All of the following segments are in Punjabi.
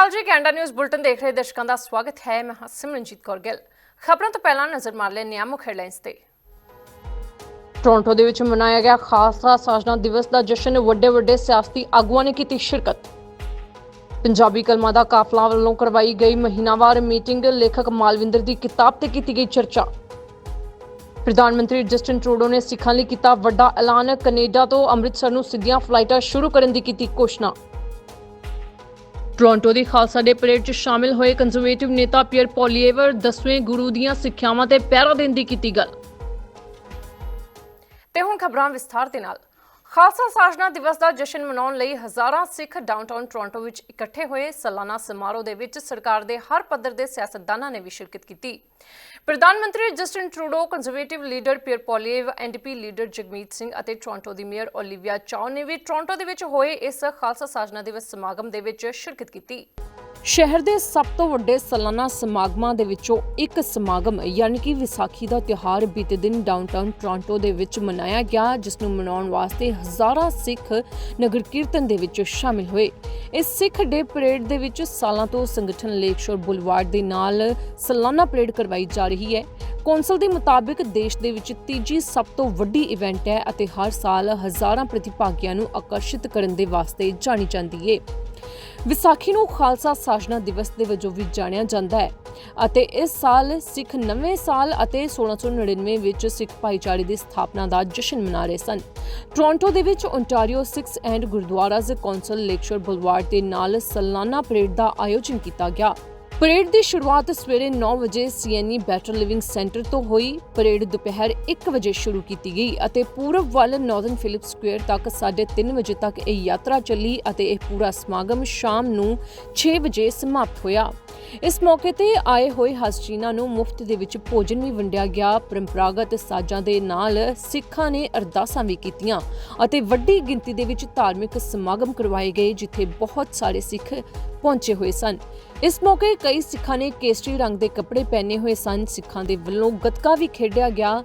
ਅਕਾਲ ਜੀ ਕੈਨੇਡਾ ਨਿਊਜ਼ ਬੁਲਟਨ ਦੇਖ ਰਹੇ ਦਰਸ਼ਕਾਂ ਦਾ ਸਵਾਗਤ ਹੈ। ਮੈਂ ਹਾਂ ਸਿਮਰਨਜੀਤ ਕੌਰ ਗਿੱਲ। ਖਬਰਾਂ ਤੋਂ ਪਹਿਲਾਂ ਨਜ਼ਰ ਮਾਰ ਲੈਂਦੇ ਹਾਂ ਮੁੱਖ ਹੈਡਲਾਈਨਸ ਤੇ। ਟੋਰਾਂਟੋ ਦੇ ਵਿੱਚ ਮਨਾਇਆ ਗਿਆ ਖਾਲਸਾ ਸਾਜਨਾ ਦਿਵਸ ਦਾ ਜਸ਼ਨ ਵੱਡੇ ਵੱਡੇ ਸਿਆਸਤੀ ਆਗੂਆਂ ਨੇ ਕੀਤੀ ਸ਼ਿਰਕਤ। ਪੰਜਾਬੀ ਕਲਮਾਂ ਦਾ ਕਾਫਲਾ ਵੱਲੋਂ ਕਰਵਾਈ ਗਈ ਮਹੀਨਾਵਾਰ ਮੀਟਿੰਗ, ਲੇਖਕ ਮਾਲਵਿੰਦਰ ਦੀ ਕਿਤਾਬ ਤੇ ਕੀਤੀ ਗਈ ਚਰਚਾ। ਪ੍ਰਧਾਨ ਮੰਤਰੀ ਜਸਟਿਨ ਟਰੂਡੋ ਨੇ ਸਿੱਖਾਂ ਲਈ ਕੀਤਾ ਵੱਡਾ ਐਲਾਨ, ਕੈਨੇਡਾ ਤੋਂ ਅੰਮ੍ਰਿਤਸਰ ਨੂੰ ਸਿੱਧੀਆਂ ਫਲਾਈਟਾਂ ਸ਼ੁਰੂ ਕਰਨ ਦੀ ਕੀਤੀ ਘੋਸ਼ਣਾ। ਟੋਰਾਂਟੋ ਦੀ ਖਾਲਸਾ ਡੇ ਪਰੇਡ 'ਚ ਸ਼ਾਮਿਲ ਹੋਏ ਕੰਜ਼ਰਵੇਟਿਵ ਨੇਤਾ ਪੀਅਰ ਪੋਲੀਏਵਰ ਦਸਵੇਂ ਗੁਰੂ ਦੀਆਂ ਸਿੱਖਿਆਵਾਂ ਤੇ ਪਹਿਰਾ ਦੇਣ ਦੀ ਕੀਤੀ ਗੱਲ। ਤੇ ਹੁਣ ਖਬਰਾਂ ਵਿਸਥਾਰ ਦੇ ਨਾਲ। ਖਾਲਸਾ ਸਾਜਨਾ ਦਿਵਸ ਦਾ ਜਸ਼ਨ ਮਨਾਉਣ ਲਈ ਹਜ਼ਾਰਾਂ ਸਿੱਖ ਡਾਊਨਟਾਊਨ ਟੋਰਾਂਟੋ ਵਿੱਚ ਇਕੱਠੇ ਹੋਏ ਸਾਲਾਨਾ ਸਮਾਰੋਹ ਦੇ ਵਿੱਚ ਸਰਕਾਰ ਦੇ ਹਰ ਪੱਧਰ ਦੇ ਸਿਆਸਤਦਾਨਾਂ ਨੇ ਵੀ ਸ਼ਿਰਕਤ ਕੀਤੀ। ਪ੍ਰਧਾਨ ਮੰਤਰੀ Justin Trudeau Conservative leader Pierre Poilievre NDP leader Jagmeet Singh ਅਤੇ ਟੋਰਾਂਟੋ ਦੀ ਮੇਅਰ ਓਲੀਵੀਆ ਚਾਓ ਨੇ ਵੀ ਟੋਰਾਂਟੋ ਦੇ ਵਿੱਚ ਹੋਏ ਇਸ ਖਾਲਸਾ ਸਾਜਨਾ ਦਿਵਸ ਸਮਾਗਮ ਦੇ ਵਿੱਚ ਸ਼ਿਰਕਤ ਕੀਤੀ। ਸ਼ਹਿਰ ਦੇ ਸਭ ਤੋਂ ਵੱਡੇ ਸਾਲਾਨਾ ਸਮਾਗਮਾਂ ਦੇ ਵਿੱਚੋਂ ਇੱਕ ਸਮਾਗਮ, ਯਾਨੀ ਕਿ ਵਿਸਾਖੀ ਦਾ ਤਿਉਹਾਰ ਬੀਤੇ ਦਿਨ ਡਾਊਨਟਾਊਨ ਟੋਰਾਂਟੋ ਦੇ ਵਿੱਚ ਮਨਾਇਆ ਗਿਆ, ਜਿਸ ਨੂੰ ਮਨਾਉਣ ਵਾਸਤੇ ਹਜ਼ਾਰਾਂ ਸਿੱਖ ਨਗਰ ਕੀਰਤਨ ਦੇ ਵਿੱਚ ਸ਼ਾਮਿਲ ਹੋਏ। ਇਸ ਸਿੱਖ ਡੇ ਪਰੇਡ ਦੇ ਵਿੱਚ ਸਾਲਾਂ ਤੋਂ ਸੰਗਠਨ ਲੇਕਸ਼ੋਰ ਬੁਲਵਾਰਡ ਦੇ ਨਾਲ ਸਾਲਾਨਾ ਪਰੇਡ ਕਰਵਾਈ ਜਾ ਰਹੀ ਹੈ। ਕੌਂਸਲ ਦੇ ਮੁਤਾਬਿਕ ਦੇਸ਼ ਦੇ ਵਿੱਚ ਤੀਜੀ ਸਭ ਤੋਂ ਵੱਡੀ ਇਵੈਂਟ ਹੈ ਅਤੇ ਹਰ ਸਾਲ ਹਜ਼ਾਰਾਂ ਪ੍ਰਤੀਭਾਗੀਆਂ ਨੂੰ ਆਕਰਸ਼ਿਤ ਕਰਨ ਦੇ ਵਾਸਤੇ ਜਾਣੀ ਜਾਂਦੀ ਹੈ। ਵਿਸਾਖੀ ਨੂੰ ਖਾਲਸਾ ਸਾਜਨਾ ਦਿਵਸ ਦੇ ਵਜੋਂ ਵੀ ਜਾਣਿਆ ਜਾਂਦਾ ਹੈ ਅਤੇ ਇਸ ਸਾਲ ਸਿੱਖ ਨਵੇਂ ਸਾਲ ਅਤੇ 1699 ਵਿੱਚ ਸਿੱਖ ਭਾਈਚਾਰੇ ਦੀ ਸਥਾਪਨਾ ਦਾ ਜਸ਼ਨ ਮਨਾ ਰਹੇ ਸਨ। ਟੋਰਾਂਟੋ ਦੇ ਵਿੱਚ Ontario Sikhs and Gurdwaras Council Lakeshore Boulevard ਦੇ ਨਾਲ ਸਾਲਾਨਾ ਪਰੇਡ ਦਾ ਆਯੋਜਨ ਕੀਤਾ ਗਿਆ। ਪਰੇਡ ਦੀ ਸ਼ੁਰੂਆਤ ਸਵੇਰੇ 9 ਵਜੇ ਸੀਐਨਈ ਬੈਟਰ ਲਿਵਿੰਗ ਸੈਂਟਰ ਤੋਂ ਹੋਈ। ਪਰੇਡ ਦੁਪਹਿਰ 1 ਵਜੇ ਸ਼ੁਰੂ ਕੀਤੀ ਗਈ ਅਤੇ ਪੂਰਬ ਵੱਲ ਨਾਰਥਰਨ ਫਿਲਿਪ ਸਕੁਅਰ ਤੱਕ 3:30 ਵਜੇ ਤੱਕ ਇਹ ਯਾਤਰਾ ਚੱਲੀ ਅਤੇ ਇਹ ਪੂਰਾ ਸਮਾਗਮ ਸ਼ਾਮ ਨੂੰ 6 ਵਜੇ ਸਮਾਪਤ ਹੋਇਆ। ਇਸ ਮੌਕੇ ਤੇ ਆਏ ਹੋਏ ਹਸਜੀਨਾ ਨੂੰ ਮੁਫਤ ਦੇ ਵਿੱਚ ਭੋਜਨ ਵੀ ਵੰਡਿਆ ਗਿਆ। ਪਰੰਪਰਾਗਤ ਸਾਜ਼ਾਂ ਦੇ ਨਾਲ ਸਿੱਖਾਂ ਨੇ ਅਰਦਾਸਾਂ ਵੀ ਕੀਤੀਆਂ ਅਤੇ ਵੱਡੀ ਗਿਣਤੀ ਦੇ ਵਿੱਚ ਧਾਰਮਿਕ ਸਮਾਗਮ ਕਰਵਾਏ ਗਏ, ਜਿੱਥੇ ਬਹੁਤ ਸਾਰੇ ਸਿੱਖ ਪਹੁੰਚੇ ਹੋਏ ਸਨ। ਇਸ ਮੌਕੇ ਕਈ ਸਿੱਖਾਂ ਨੇ ਕੇਸਰੀ ਰੰਗ ਦੇ ਕੱਪੜੇ ਪਹਿਨੇ ਹੋਏ ਸਨ। ਸਿੱਖਾਂ ਦੇ ਵੱਲੋਂ ਗੱਤਕਾ ਵੀ ਖੇਡਿਆ ਗਿਆ।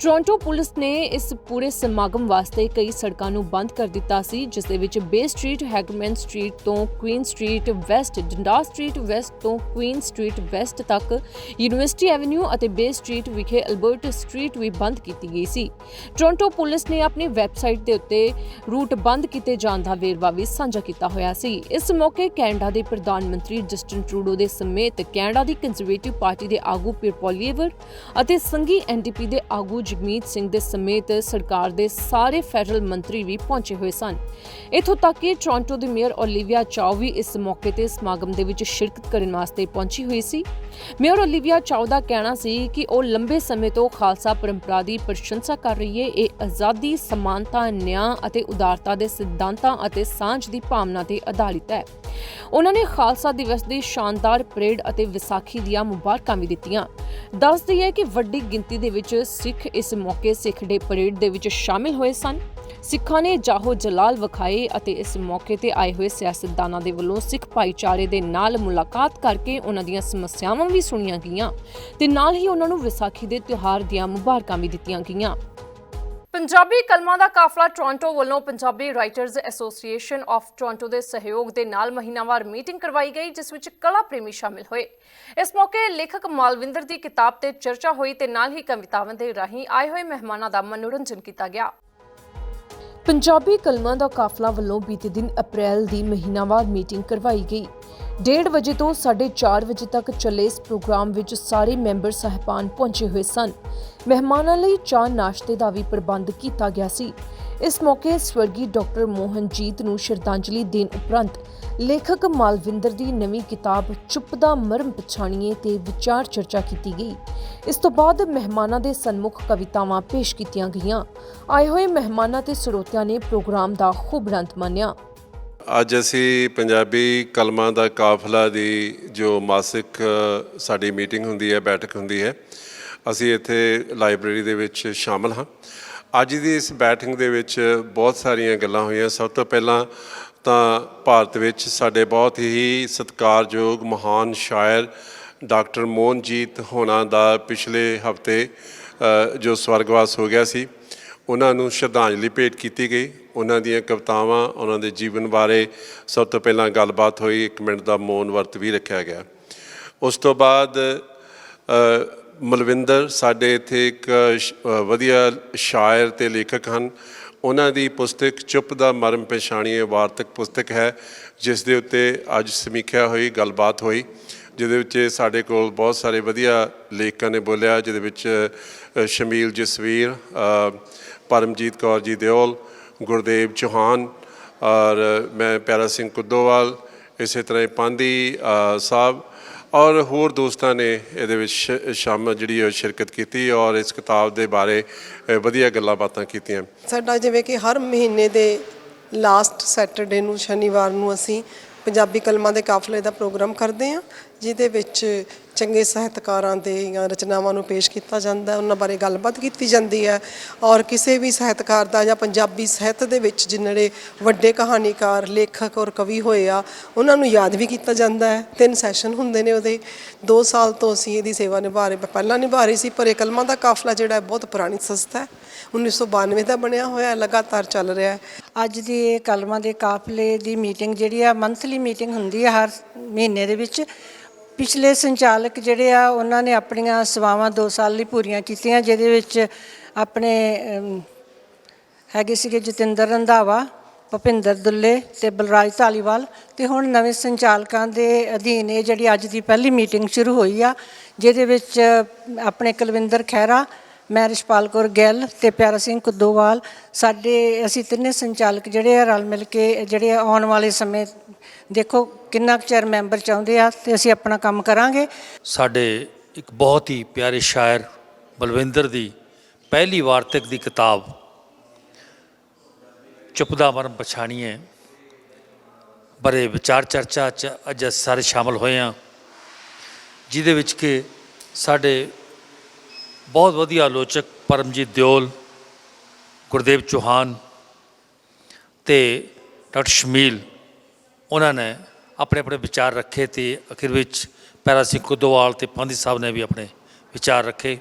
ਟੋਰਾਂਟੋ ਪੁਲਿਸ ਨੇ ਇਸ ਪੂਰੇ ਸਮਾਗਮ ਵਾਸਤੇ ਕਈ ਸੜਕਾਂ ਨੂੰ ਬੰਦ ਕਰ ਦਿੱਤਾ ਸੀ, ਜਿਸ ਦੇ ਵਿੱਚ ਬੇ ਸਟਰੀਟ ਹੈਗਮੈਨ ਸਟਰੀਟ ਤੋਂ Queen Street West Dundas Street West ਤੋਂ ਕੁਈਨ ਸਟਰੀਟ ਵੈਸਟ ਤੱਕ ਯੂਨੀਵਰਸਿਟੀ ਐਵਨਿਊ ਅਤੇ ਬੇ ਸਟਰੀਟ ਵਿਖੇ ਅਲਬਰਟ ਸਟਰੀਟ ਵੀ ਬੰਦ ਕੀਤੀ ਗਈ ਸੀ। ਟੋਰਾਂਟੋ ਪੁਲਿਸ ਨੇ ਆਪਣੀ ਵੈਬਸਾਈਟ ਦੇ ਉੱਤੇ ਰੂਟ ਬੰਦ ਕੀਤੇ ਜਾਣ ਦਾ ਵੇਰਵਾ ਵੀ ਸਾਂਝਾ ਕੀਤਾ ਹੋਇਆ ਸੀ। ਇਸ ਮੌਕੇ ਕੈਨੇਡਾ ਦੇ ਪ੍ਰਧਾਨ ਮੰਤਰੀ ਜਸਟਿਨ ਟਰੂਡੋ ਦੇ ਸਮੇਤ ਕੈਨੇਡਾ ਦੀ ਕੰਜ਼ਰਵੇਟਿਵ ਪਾਰਟੀ ਦੇ ਆਗੂ ਪੀਰਪੋਲੀਏਵਰ ਅਤੇ ਸੰਘੀ ਐਨਡੀਪੀ ਦੇ ਆਗੂ ਜਗਮੀਤ ਸਿੰਘ ਦੇ ਸਮੇਤ ਸਰਕਾਰ ਦੇ ਸਾਰੇ ਫੈਡਰਲ ਮੰਤਰੀ ਵੀ ਪਹੁੰਚੇ ਹੋਏ ਸਨ। ਇਥੋਂ ਤੱਕ ਕਿ ਟੋਰਾਂਟੋ ਦੀ ਮੇਅਰ ਓਲੀਵੀਆ ਚਾਓ ਵੀ ਇਸ ਮੌਕੇ ਤੇ ਸਮਾਗਮ ਦੇ ਵਿੱਚ ਸ਼ਿਰਕਤ ਕਰਨ ਵਾਸਤੇ ਪਹੁੰਚੀ ਹੋਈ ਸੀ। ਮੇਅਰ ਓਲੀਵੀਆ ਚਾਓ ਦਾ ਕਹਿਣਾ ਸੀ ਕਿ ਉਹ ਲੰਬੇ ਸਮੇਂ ਤੋਂ ਖਾਲਸਾ ਪਰੰਪਰਾ ਦੀ ਪ੍ਰਸ਼ੰਸਾ ਕਰ ਰਹੀ ਹੈ ਇਹ ਆਜ਼ਾਦੀ, ਸਮਾਨਤਾ, ਨਿਆਂ ਅਤੇ ਉਦਾਰਤਾ ਦੇ ਸਿਧਾਂਤਾਂ ਅਤੇ ਸਾਂਝ ਦੀ ਭਾਵਨਾ ਤੇ ਆਧਾਰਿਤ ਹੈ। ਉਹਨਾਂ ਨੇ ਖਾਲਸਾ ਦਿਵਸ ਦੀ ਸ਼ਾਨਦਾਰ ਪਰੇਡ ਅਤੇ ਵਿਸਾਖੀ ਦੀਆਂ ਮੁਬਾਰਕਾਂ ਵੀ ਦਿੱਤੀਆਂ। ਦੱਸਦੀ ਹੈ ਕਿ ਵੱਡੀ ਗਿਣਤੀ ਦੇ ਵਿੱਚ ਸਿੱਖ ਇਸ ਮੌਕੇ ਸਿੱਖ ਡੇ ਪਰੇਡ ਦੇ ਵਿੱਚ ਸ਼ਾਮਿਲ ਹੋਏ ਸਨ। ਸਿੱਖਾਂ ਨੇ ਜਾਹੋ ਜਲਾਲ ਵਿਖਾਏ ਅਤੇ ਇਸ ਮੌਕੇ ਤੇ ਆਏ ਹੋਏ ਸਿਆਸਤਦਾਨਾਂ ਦੇ ਵੱਲੋਂ ਸਿੱਖ ਭਾਈਚਾਰੇ ਦੇ ਨਾਲ ਮੁਲਾਕਾਤ ਕਰਕੇ ਉਹਨਾਂ ਦੀਆਂ ਸਮੱਸਿਆਵਾਂ ਵੀ ਸੁਣੀਆਂ ਗਈਆਂ ਤੇ ਨਾਲ ਹੀ ਉਹਨਾਂ ਨੂੰ ਵਿਸਾਖੀ ਦੇ ਤਿਉਹਾਰ ਦੀਆਂ ਮੁਬਾਰਕਾਂ ਵੀ ਦਿੱਤੀਆਂ ਗਈਆਂ। ਪੰਜਾਬੀ ਕਲਮਾਂ ਦਾ ਕਾਫਲਾ ਟੋਰਾਂਟੋ ਵੱਲੋਂ Punjabi Writers Association of Toronto ਦੇ ਸਹਿਯੋਗ ਦੇ ਨਾਲ ਮਹੀਨਾਵਾਰ ਮੀਟਿੰਗ ਕਰਵਾਈ ਗਈ, ਜਿਸ ਵਿੱਚ ਕਲਾ ਪ੍ਰੇਮੀ ਸ਼ਾਮਿਲ ਹੋਏ। ਇਸ ਮੌਕੇ ਲੇਖਕ ਮਾਲਵਿੰਦਰ ਦੀ ਕਿਤਾਬ ਤੇ ਚਰਚਾ ਹੋਈ ਤੇ ਨਾਲ ਹੀ ਕਵਿਤਾਵਾਂ ਦੇ ਰਾਹੀਂ ਆਏ ਹੋਏ ਮਹਿਮਾਨਾਂ ਦਾ ਮਨੋਰੰਜਨ ਕੀਤਾ ਗਿਆ। ਪੰਜਾਬੀ ਕਲਮਾਂ ਦਾ ਕਾਫਲਾ ਵੱਲੋਂ ਬੀਤੇ ਦਿਨ ਅਪ੍ਰੈਲ ਦੀ ਮਹੀਨਾਵਾਰ ਮੀਟਿੰਗ ਕਰਵਾਈ ਗਈ। 1:30 ਵਜੇ ਤੋਂ 4:30 ਵਜੇ ਤੱਕ ਚੱਲੇ ਇਸ ਪ੍ਰੋਗਰਾਮ ਵਿੱਚ ਸਾਰੇ ਮੈਂਬਰ ਸਹਿਬਾਨ ਪਹੁੰਚੇ ਹੋਏ ਸਨ। ਮਹਿਮਾਨਾਂ ਲਈ ਚਾਹ ਨਾਸ਼ਤੇ ਦਾ ਵੀ ਪ੍ਰਬੰਧ ਕੀਤਾ ਗਿਆ ਸੀ। ਇਸ ਮੌਕੇ ਸਵਰਗੀ ਡਾਕਟਰ ਮੋਹਨਜੀਤ ਨੂੰ ਸ਼ਰਧਾਂਜਲੀ ਦੇਣ ਉਪਰੰਤ ਲੇਖਕ ਮਾਲਵਿੰਦਰ ਦੀ ਨਵੀਂ ਕਿਤਾਬ ਚੁੱਪ ਦਾ ਮਰਮ ਪਛਾਣੀਏ ਤੇ ਵਿਚਾਰ ਚਰਚਾ ਕੀਤੀ ਗਈ। ਇਸ ਤੋਂ ਬਾਅਦ ਮਹਿਮਾਨਾਂ ਦੇ ਸਨਮੁਖ ਕਵਿਤਾਵਾਂ ਪੇਸ਼ ਕੀਤੀਆਂ ਗਈਆਂ। ਆਏ ਹੋਏ ਮਹਿਮਾਨਾਂ ਤੇ ਸਰੋਤਿਆਂ ਨੇ ਪ੍ਰੋਗਰਾਮ ਦਾ ਖੂਬ ਰੰਤ ਮਾਣਿਆ ਅੱਜ ਅਸੀਂ ਪੰਜਾਬੀ ਕਲਮਾਂ ਦਾ ਕਾਫਲਾ ਦੀ ਜੋ ਮਾਸਿਕ ਸਾਡੀ ਮੀਟਿੰਗ ਹੁੰਦੀ ਹੈ, ਬੈਠਕ ਹੁੰਦੀ ਹੈ, ਅਸੀਂ ਇੱਥੇ ਲਾਇਬ੍ਰੇਰੀ ਦੇ ਵਿੱਚ ਸ਼ਾਮਲ ਹਾਂ। ਅੱਜ ਦੀ ਇਸ ਬੈਠਕ ਦੇ ਵਿੱਚ ਬਹੁਤ ਸਾਰੀਆਂ ਗੱਲਾਂ ਹੋਈਆਂ। ਸਭ ਤੋਂ ਪਹਿਲਾਂ ਤਾਂ ਭਾਰਤ ਵਿੱਚ ਸਾਡੇ ਬਹੁਤ ਹੀ ਸਤਿਕਾਰਯੋਗ ਮਹਾਨ ਸ਼ਾਇਰ ਡਾਕਟਰ ਮੋਹਨਜੀਤ ਹੋਣਾ ਦਾ ਪਿਛਲੇ ਹਫ਼ਤੇ ਜੋ ਸਵਰਗਵਾਸ ਹੋ ਗਿਆ ਸੀ, ਉਹਨਾਂ ਨੂੰ ਸ਼ਰਧਾਂਜਲੀ ਭੇਟ ਕੀਤੀ ਗਈ। ਉਹਨਾਂ ਦੀਆਂ ਕਵਿਤਾਵਾਂ, ਉਹਨਾਂ ਦੇ ਜੀਵਨ ਬਾਰੇ ਸਭ ਤੋਂ ਪਹਿਲਾਂ ਗੱਲਬਾਤ ਹੋਈ, ਇੱਕ ਮਿੰਟ ਦਾ ਮੌਨ ਵਰਤ ਵੀ ਰੱਖਿਆ ਗਿਆ। ਉਸ ਤੋਂ ਬਾਅਦ ਮਲਵਿੰਦਰ ਸਾਡੇ ਇੱਥੇ ਇੱਕ ਵਧੀਆ ਸ਼ਾਇਰ ਤੇ ਲੇਖਕ ਹਨ। ਉਹਨਾਂ ਦੀ ਪੁਸਤਕ ਚੁੱਪ ਦਾ ਮਰਮ ਪਛਾਣੀਏ ਵਾਰਤਕ ਪੁਸਤਕ ਹੈ, ਜਿਸ ਦੇ ਉੱਤੇ ਅੱਜ ਸਮੀਖਿਆ ਹੋਈ, ਗੱਲਬਾਤ ਹੋਈ, ਜਿਹਦੇ ਵਿੱਚ ਸਾਡੇ ਕੋਲ ਬਹੁਤ ਸਾਰੇ ਵਧੀਆ ਲੇਖਕਾਂ ਨੇ ਬੋਲਿਆ, ਜਿਹਦੇ ਵਿੱਚ ਸ਼ਮੀਲ ਜਸਵੀਰ ਪਰਮਜੀਤ ਕੌਰ ਜੀ ਦਿਓਲ, ਗੁਰਦੇਵ ਚੌਹਾਨ, ਔਰ ਮੈਂ ਪਿਆਰਾ ਸਿੰਘ ਕੁੱਦੋਵਾਲ, ਇਸੇ ਤਰ੍ਹਾਂ ਹੀ ਪਾਂਦੀ ਸਾਹਿਬ ਔਰ ਹੋਰ ਦੋਸਤਾਂ ਨੇ ਇਹਦੇ ਵਿੱਚ ਸ਼- ਸ਼ਾਮਲ ਜਿਹੜੀ ਉਹ ਸ਼ਿਰਕਤ ਕੀਤੀ ਔਰ ਇਸ ਕਿਤਾਬ ਦੇ ਬਾਰੇ ਵਧੀਆ ਗੱਲਾਂ ਬਾਤਾਂ ਕੀਤੀਆਂ। ਸਾਡਾ ਜਿਵੇਂ ਕਿ ਹਰ ਮਹੀਨੇ ਦੇ ਲਾਸਟ ਸੈਟਰਡੇ ਨੂੰ ਸ਼ਨੀਵਾਰ ਨੂੰ ਅਸੀਂ ਪੰਜਾਬੀ ਕਲਮਾਂ ਦੇ ਕਾਫਲੇ ਦਾ ਪ੍ਰੋਗਰਾਮ ਕਰਦੇ ਹਾਂ, ਜਿਹਦੇ ਵਿੱਚ ਚੰਗੇ ਸਾਹਿਤਕਾਰਾਂ ਦੇ ਜਾਂ ਰਚਨਾਵਾਂ ਨੂੰ ਪੇਸ਼ ਕੀਤਾ ਜਾਂਦਾ ਹੈ, ਉਹਨਾਂ ਬਾਰੇ ਗੱਲਬਾਤ ਕੀਤੀ ਜਾਂਦੀ ਹੈ ਔਰ ਕਿਸੇ ਵੀ ਸਾਹਿਤਕਾਰ ਦਾ ਜਾਂ ਪੰਜਾਬੀ ਸਾਹਿਤ ਦੇ ਵਿੱਚ ਜਿਹੜੇ ਵੱਡੇ ਕਹਾਣੀਕਾਰ, ਲੇਖਕ ਔਰ ਕਵੀ ਹੋਏ ਆ, ਉਹਨਾਂ ਨੂੰ ਯਾਦ ਵੀ ਕੀਤਾ ਜਾਂਦਾ ਹੈ। ਤਿੰਨ ਸੈਸ਼ਨ ਹੁੰਦੇ ਨੇ ਉਹਦੇ। 2 ਸਾਲ ਤੋਂ ਅਸੀਂ ਇਹਦੀ ਸੇਵਾ ਨਿਭਾ ਰਹੇ, ਪਹਿਲਾਂ ਨਿਭਾ ਰਹੀ ਸੀ, ਪਰ ਇਹ ਕਲਮਾਂ ਦਾ ਕਾਫਲਾ ਜਿਹੜਾ ਹੈ, ਬਹੁਤ ਪੁਰਾਣੀ ਸੰਸਥਾ ਹੈ। 1992 ਦਾ ਬਣਿਆ ਹੋਇਆ, ਲਗਾਤਾਰ ਚੱਲ ਰਿਹਾ ਹੈ। ਅੱਜ ਦੀ ਇਹ ਕਲਮਾਂ ਦੇ ਕਾਫਲੇ ਦੀ ਮੀਟਿੰਗ ਜਿਹੜੀ ਆ ਮੰਥਲੀ ਮੀਟਿੰਗ ਹੁੰਦੀ ਹੈ, ਹਰ ਮਹੀਨੇ ਦੇ ਵਿੱਚ। ਪਿਛਲੇ ਸੰਚਾਲਕ ਜਿਹੜੇ ਆ, ਉਹਨਾਂ ਨੇ ਆਪਣੀਆਂ ਸੇਵਾਵਾਂ 2 ਸਾਲ ਲਈ ਪੂਰੀਆਂ ਕੀਤੀਆਂ, ਜਿਹਦੇ ਵਿੱਚ ਆਪਣੇ ਹੈਗੇ ਸੀਗੇ ਜਤਿੰਦਰ ਰੰਧਾਵਾ, ਭੁਪਿੰਦਰ ਦੁੱਲੇ ਤੇ ਬਲਰਾਜ ਧਾਲੀਵਾਲ ਤੇ ਹੁਣ ਨਵੇਂ ਸੰਚਾਲਕਾਂ ਦੇ ਅਧੀਨ ਇਹ ਜਿਹੜੀ ਅੱਜ ਦੀ ਪਹਿਲੀ ਮੀਟਿੰਗ ਸ਼ੁਰੂ ਹੋਈ ਆ, ਜਿਹਦੇ ਵਿੱਚ ਆਪਣੇ ਕੁਲਵਿੰਦਰ ਖਹਿਰਾ, ਮੈਂ ਰਿਸ਼ਪਾਲ ਕੌਰ ਗੈਲ ਤੇ ਪਿਆਰਾ ਸਿੰਘ ਕੁੱਦੋਵਾਲ, ਸਾਡੇ ਅਸੀਂ ਤਿੰਨੇ ਸੰਚਾਲਕ ਜਿਹੜੇ ਆ ਰਲ ਮਿਲ ਕੇ ਜਿਹੜੇ ਆਉਣ ਵਾਲੇ ਸਮੇਂ ਦੇਖੋ ਕਿੰਨਾ ਕੁ ਚਿਰ ਮੈਂਬਰ ਚਾਹੁੰਦੇ ਆ ਤੇ ਅਸੀਂ ਆਪਣਾ ਕੰਮ ਕਰਾਂਗੇ। ਸਾਡੇ ਇੱਕ ਬਹੁਤ ਹੀ ਪਿਆਰੇ ਸ਼ਾਇਰ ਬਲਵਿੰਦਰ ਦੀ ਪਹਿਲੀ ਵਾਰਤਕ ਦੀ ਕਿਤਾਬ ਚੁੱਪਦਾ ਮਰਮ ਪਛਾਣੀਏ ਬੜੇ ਵਿਚਾਰ ਚਰਚਾ ਚ ਅੱਜ ਅਸੀਂ ਸਾਰੇ ਸ਼ਾਮਲ ਹੋਏ ਹਾਂ, ਜਿਹਦੇ ਵਿੱਚ ਕਿ ਸਾਡੇ ਬਹੁਤ ਵਧੀਆ ਆਲੋਚਕ ਪਰਮਜੀਤ ਦਿਓਲ, ਗੁਰਦੇਵ ਚੌਹਾਨ ਤੇ ਡਾਕਟਰ ਸ਼ਮੀਲ ਉਹਨਾਂ ਨੇ ਆਪਣੇ ਆਪਣੇ ਵਿਚਾਰ ਰੱਖੇ ਤੇ ਅਖੀਰ ਵਿੱਚ ਪੈਰਾ ਸਿੰਘ ਕੁੱਦੋਵਾਲ ਤੇ ਪਾਂਦੀ ਸਾਹਿਬ ਨੇ ਵੀ ਆਪਣੇ ਵਿਚਾਰ ਰੱਖੇ।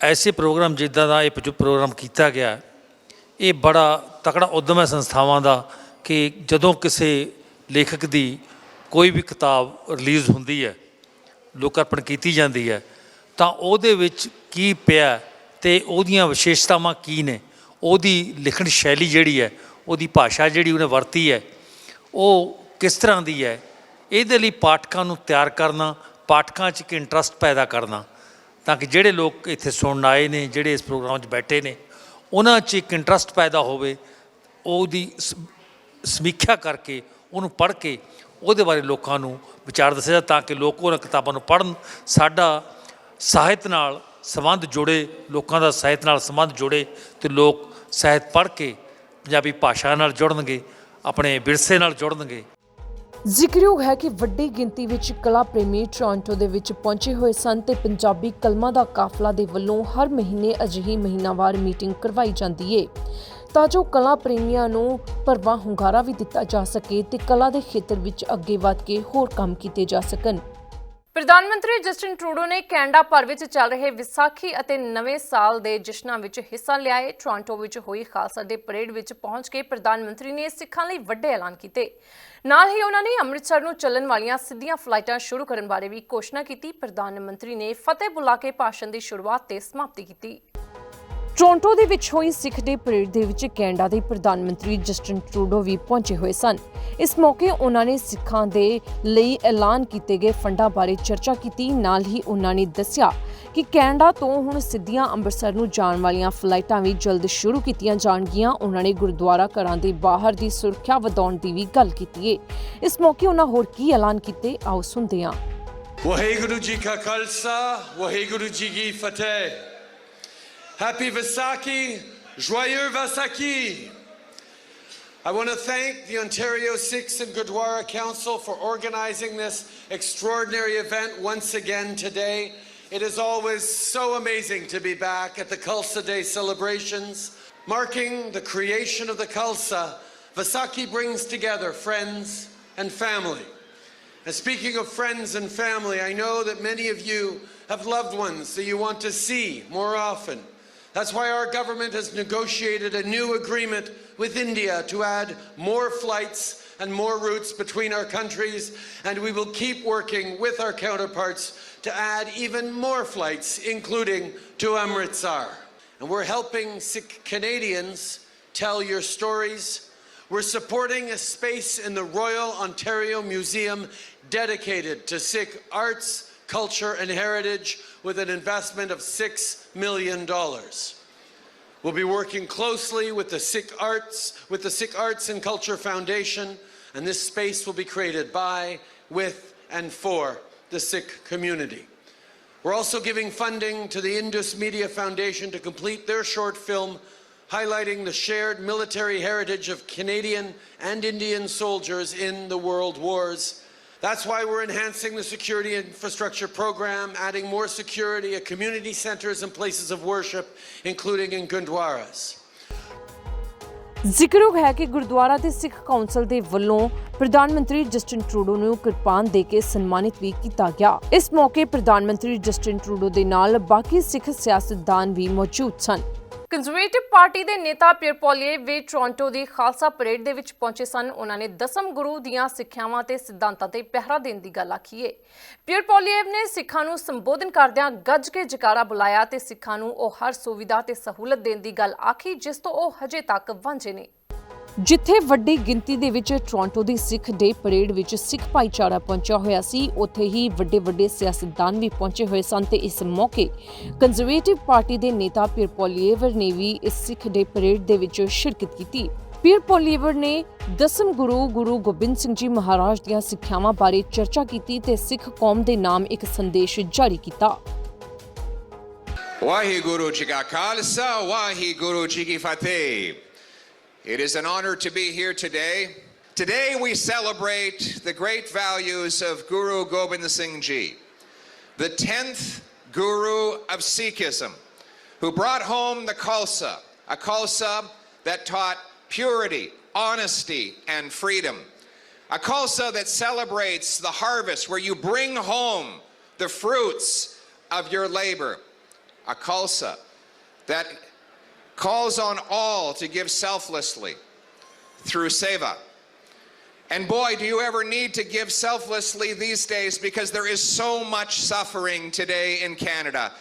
ਐਸੇ ਪ੍ਰੋਗਰਾਮ ਜਿੱਦਾਂ ਦਾ ਇਹ ਜੋ ਪ੍ਰੋਗਰਾਮ ਕੀਤਾ ਗਿਆ, ਇਹ ਬੜਾ ਤਕੜਾ ਉਦਮ ਹੈ ਸੰਸਥਾਵਾਂ ਦਾ ਕਿ ਜਦੋਂ ਕਿਸੇ ਲੇਖਕ ਦੀ ਕੋਈ ਵੀ ਕਿਤਾਬ ਰਿਲੀਜ਼ ਹੁੰਦੀ ਹੈ, ਲੋਕਾਰਪਣ ਕੀਤੀ ਜਾਂਦੀ ਹੈ, ਤਾਂ ਉਹਦੇ ਵਿੱਚ ਕੀ ਪਿਆ ਤੇ ਉਹਦੀਆਂ ਵਿਸ਼ੇਸ਼ਤਾਵਾਂ ਕੀ ਨੇ, ਉਹਦੀ ਲਿਖਣ ਸ਼ੈਲੀ ਜਿਹੜੀ ਹੈ, ਉਹਦੀ ਭਾਸ਼ਾ ਜਿਹੜੀ ਉਹਨੇ ਵਰਤੀ ਹੈ ਉਹ ਕਿਸ ਤਰ੍ਹਾਂ ਦੀ ਹੈ? ਇਹਦੇ ਲਈ ਪਾਠਕਾਂ ਨੂੰ ਤਿਆਰ ਕਰਨਾ, ਪਾਠਕਾਂ 'ਚ ਇੱਕ ਇੰਟਰਸਟ ਪੈਦਾ ਕਰਨਾ, ਤਾਂ ਕਿ ਜਿਹੜੇ ਲੋਕ ਇੱਥੇ ਸੁਣਨ ਆਏ ਨੇ, ਜਿਹੜੇ ਇਸ ਪ੍ਰੋਗਰਾਮ 'ਚ ਬੈਠੇ ਨੇ, ਉਹਨਾਂ 'ਚ ਇੱਕ ਇੰਟਰਸਟ ਪੈਦਾ ਹੋਵੇ, ਉਹਦੀ ਸਮੀਖਿਆ ਕਰਕੇ, ਉਹਨੂੰ ਪੜ੍ਹ ਕੇ, ਉਹਦੇ ਬਾਰੇ ਲੋਕਾਂ ਨੂੰ ਵਿਚਾਰ ਦੱਸਿਆ ਤਾਂ ਕਿ ਲੋਕ ਉਹਨਾਂ ਕਿਤਾਬਾਂ ਨੂੰ ਪੜ੍ਹਨ। ਸਾਡਾ ਸਾਹਿਤ ਨਾਲ ਸੰਬੰਧ ਜੁੜੇ, ਲੋਕਾਂ ਦਾ ਸਾਹਿਤ ਨਾਲ ਸੰਬੰਧ ਜੁੜੇ, ਤੇ ਲੋਕ ਸਾਹਿਤ ਪੜ੍ਹ ਕੇ ਪੰਜਾਬੀ ਭਾਸ਼ਾ ਨਾਲ ਜੁੜਨਗੇ। ਆਪਣੇ ਵਿਰਸੇ ਨਾਲ ਜੁੜਨਗੇ। ਜ਼ਿਕਰਯੋਗ ਹੈ ਕਿ ਵੱਡੀ ਗਿਣਤੀ ਵਿੱਚ ਕਲਾ ਪ੍ਰੇਮੀ ਟੋਰਾਂਟੋ ਦੇ ਵਿੱਚ ਪਹੁੰਚੇ ਹੋਏ ਸਨ ਤੇ ਪੰਜਾਬੀ ਕਲਮਾਂ ਦਾ ਕਾਫਲਾ ਦੇ ਵੱਲੋਂ ਹਰ ਮਹੀਨੇ ਅਜਿਹੀ ਮਹੀਨਾਵਾਰ ਮੀਟਿੰਗ ਕਰਵਾਈ ਜਾਂਦੀ ਏ। ਤਾਂ ਜੋ ਕਲਾ ਪ੍ਰੇਮੀਆਂ ਨੂੰ ਭਰਵਾਂ ਹੁੰਗਾਰਾ ਵੀ ਦਿੱਤਾ ਜਾ ਸਕੇ ਤੇ ਕਲਾ ਦੇ ਖੇਤਰ ਵਿੱਚ ਅੱਗੇ ਵਧ ਕੇ ਹੋਰ ਕੰਮ ਕੀਤੇ ਜਾ ਸਕਣ। ਪ੍ਰਧਾਨ ਮੰਤਰੀ ਜਸਟਿਨ ਟਰੂਡੋ ਨੇ ਕੈਨੇਡਾ ਭਰ ਵਿੱਚ ਚੱਲ ਰਹੇ ਵਿਸਾਖੀ ਅਤੇ ਨਵੇਂ ਸਾਲ ਦੇ ਜਸ਼ਨਾਂ ਵਿੱਚ ਹਿੱਸਾ ਲਿਆਏ ਟੋਰਾਂਟੋ ਵਿੱਚ ਹੋਈ ਖਾਲਸਾ ਡੇ ਪਰੇਡ ਵਿੱਚ ਪਹੁੰਚ ਕੇ ਪ੍ਰਧਾਨ ਮੰਤਰੀ ਨੇ ਸਿੱਖਾਂ ਲਈ ਵੱਡੇ ਐਲਾਨ ਕੀਤੇ। ਨਾਲ ਹੀ ਉਹਨਾਂ ਨੇ ਅੰਮ੍ਰਿਤਸਰ ਨੂੰ ਚੱਲਣ ਵਾਲੀਆਂ ਸਿੱਧੀਆਂ ਫਲਾਈਟਾਂ ਸ਼ੁਰੂ ਕਰਨ ਬਾਰੇ ਵੀ ਘੋਸ਼ਣਾ ਕੀਤੀ। ਪ੍ਰਧਾਨ ਮੰਤਰੀ ਨੇ ਫਤਿਹ ਬੁਲਾ ਕੇ ਭਾਸ਼ਣ ਦੀ ਸ਼ੁਰੂਆਤ ਤੇ ਸਮਾਪਤੀ ਕੀਤੀ। ਟੋਰਾਂਟੋ ਦੇ ਵਿੱਚ ਹੋਈ ਸਿੱਖ ਡੇ ਪਰੇਡ ਦੇ ਵਿੱਚ ਕੈਨੇਡਾ ਦੇ ਪ੍ਰਧਾਨ ਮੰਤਰੀ ਜਸਟਿਨ ਟਰੂਡੋ ਵੀ ਪਹੁੰਚੇ ਹੋਏ ਸਨ। ਇਸ ਮੌਕੇ ਉਹਨਾਂ ਨੇ ਸਿੱਖਾਂ ਦੇ ਲਈ ਐਲਾਨ ਕੀਤੇ ਗਏ ਫੰਡਾਂ ਬਾਰੇ ਚਰਚਾ ਕੀਤੀ। ਨਾਲ ਹੀ ਉਹਨਾਂ ਨੇ ਦੱਸਿਆ ਕਿ ਕੈਨੇਡਾ ਤੋਂ ਹੁਣ ਸਿੱਧੀਆਂ ਅੰਮ੍ਰਿਤਸਰ ਨੂੰ ਜਾਣ ਵਾਲੀਆਂ ਫਲਾਈਟਾਂ ਵੀ ਜਲਦ ਸ਼ੁਰੂ ਕੀਤੀਆਂ ਜਾਣਗੀਆਂ। ਉਹਨਾਂ ਨੇ ਗੁਰਦੁਆਰਾ ਘਰਾਂ ਦੇ ਬਾਹਰ ਦੀ ਸੁਰੱਖਿਆ ਵਧਾਉਣ ਦੀ ਵੀ ਗੱਲ ਕੀਤੀ ਹੈ ਇਸ ਮੌਕੇ ਉਹਨਾਂ ਹੋਰ ਕੀ ਐਲਾਨ ਕੀਤੇ? ਆਓ ਸੁਣਦੇ ਹਾਂ। ਵਾਹਿਗੁਰੂ ਜੀ ਕਾ ਖਾਲਸਾ, ਵਾਹਿਗੁਰੂ ਜੀ ਕੀ ਫਤਿਹ। Happy Vaisakhi, joyeux Vaisakhi. I want to thank the Ontario Sikhs and Gurdwara Council for organizing this extraordinary event once again today. It is always so amazing to be back at the Khalsa Day celebrations. Marking the creation of the Khalsa, Vaisakhi brings together friends and family. And speaking of friends and family, I know that many of you have loved ones that you want to see more often. That's why our government has negotiated a new agreement with India to add more flights and more routes between our countries, and we will keep working with our counterparts to add even more flights, including to Amritsar. And we're helping Canadians tell your stories. We're supporting a space in the Royal Ontario Museum dedicated to Sikh arts, culture, and heritage with an investment of $6 million. We'll be working closely with the Sikh Arts, with the Sikh Arts and Culture Foundation, and this space will be created by, with, and for the Sikh community. We're also giving funding to the Indus Media Foundation to complete their short film highlighting the shared military heritage of Canadian and Indian soldiers in the world wars. That's why we're enhancing the security infrastructure program, adding more security at community centers and places of worship, including in Gurdwaras. ਜ਼ਿਕਰਯੋਗ ਹੈ ਕਿ ਗੁਰਦੁਆਰਾ ਤੇ ਸਿੱਖ ਕੌਂਸਲ ਦੇ ਵੱਲੋਂ ਪ੍ਰਧਾਨ ਮੰਤਰੀ ਜਸਟਿਨ ਟਰੂਡੋ ਨੂੰ ਕਿਰਪਾਨ ਦੇ ਕੇ ਸਨਮਾਨਿਤ ਵੀ ਕੀਤਾ ਗਿਆ ਇਸ ਮੌਕੇ ਪ੍ਰਧਾਨ ਮੰਤਰੀ ਜਸਟਿਨ ਟਰੂਡੋ ਦੇ ਨਾਲ ਬਾਕੀ ਸਿੱਖ ਸਿਆਸਤਦਾਨ ਵੀ ਮੌਜੂਦ ਸਨ ਕੰਜ਼ਰਵੇਟਿਵ ਪਾਰਟੀ ਦੇ ਨੇਤਾ ਪਿਅਰ ਪੋਲੀਏ ਵੀ ਟੋਰਾਂਟੋ ਦੀ ਖਾਲਸਾ ਪਰੇਡ ਦੇ ਵਿੱਚ ਪਹੁੰਚੇ ਸਨ। ਉਹਨਾਂ ਨੇ ਦਸਮ ਗੁਰੂ ਦੀਆਂ ਸਿੱਖਿਆਵਾਂ ਤੇ ਸਿਧਾਂਤਾਂ ਤੇ ਪਹਿਰਾ ਦੇਣ ਦੀ ਗੱਲ ਆਖੀ ਏ। ਪਿਅਰ ਪੋਲੀਏ ਨੇ ਸਿੱਖਾਂ ਨੂੰ ਸੰਬੋਧਨ ਕਰਦਿਆਂ ਗੱਜ ਕੇ ਜਕਾਰਾ ਬੁਲਾਇਆ ਤੇ ਸਿੱਖਾਂ ਨੂੰ ਉਹ ਹਰ ਸੁਵਿਧਾ ਤੇ ਸਹੂਲਤ ਦੇਣ ਦੀ ਗੱਲ ਆਖੀ, ਜਿਸ ਤੋਂ ਉਹ ਹਜੇ ਤੱਕ ਵਾਂਝੇ ਨੇ। ਜਿੱਥੇ ਵੱਡੀ ਗਿਣਤੀ ਦੇ ਵਿੱਚ ਟੋਰਾਂਟੋ ਦੀ ਸਿੱਖ ਡੇ ਪਰੇਡ ਵਿੱਚ ਸਿੱਖ ਭਾਈਚਾਰਾ ਪਹੁੰਚਿਆ ਹੋਇਆ ਸੀ ਉੱਥੇ ਹੀ ਵੱਡੇ ਵੱਡੇ ਸਿਆਸਤਦਾਨ ਵੀ ਪਹੁੰਚੇ ਹੋਏ ਸਨ ਤੇ ਇਸ ਮੌਕੇ ਕੰਜ਼ਰਵੇਟਿਵ ਪਾਰਟੀ ਦੇ ਨੇਤਾ ਪਿਰ ਨੇ ਵੀ ਇਸ ਸਿੱਖ ਡੇ ਪਰੇਡ ਦੇ ਵਿੱਚ ਸ਼ਿਰਕਤ ਕੀਤੀ ਪਿਰ ਨੇ ਦਸਮ ਗੁਰੂ ਗੁਰੂ ਗੋਬਿੰਦ ਸਿੰਘ ਜੀ ਮਹਾਰਾਜ ਦੀਆਂ ਸਿੱਖਿਆਵਾਂ ਬਾਰੇ ਚਰਚਾ ਕੀਤੀ ਤੇ ਸਿੱਖ ਕੌਮ ਦੇ ਨਾਮ ਇੱਕ ਸੰਦੇਸ਼ ਜਾਰੀ ਕੀਤਾ Waheguru Ji Ka Khalsa, Waheguru Ji Ki Fateh. It is an honor to be here today. Today we celebrate the great values of Guru Gobind Singh Ji, the 10th Guru of Sikhism, who brought home the Khalsa, a Khalsa that taught purity, honesty, and freedom. A Khalsa that celebrates the harvest where you bring home the fruits of your labor a Khalsa that calls on all to give selflessly through seva. And boy, do you ever need to give selflessly these days because there is so much suffering today in Canada.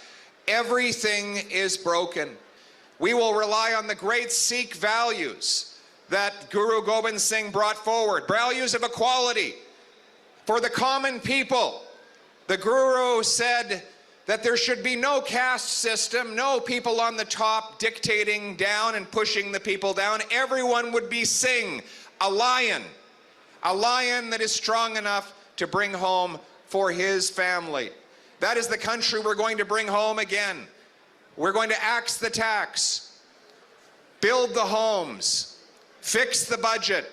Everything is broken. We will rely on the great Sikh values that Guru Gobind Singh brought forward values of equality for the common people. The Guru said, that there should be no caste system, no people on the top dictating down and pushing the people down. Everyone would be Singh, a lion, a lion that is strong enough to bring home for his family. That is the country we're going to bring home again. We're going to axe the tax, build the homes, fix the budget,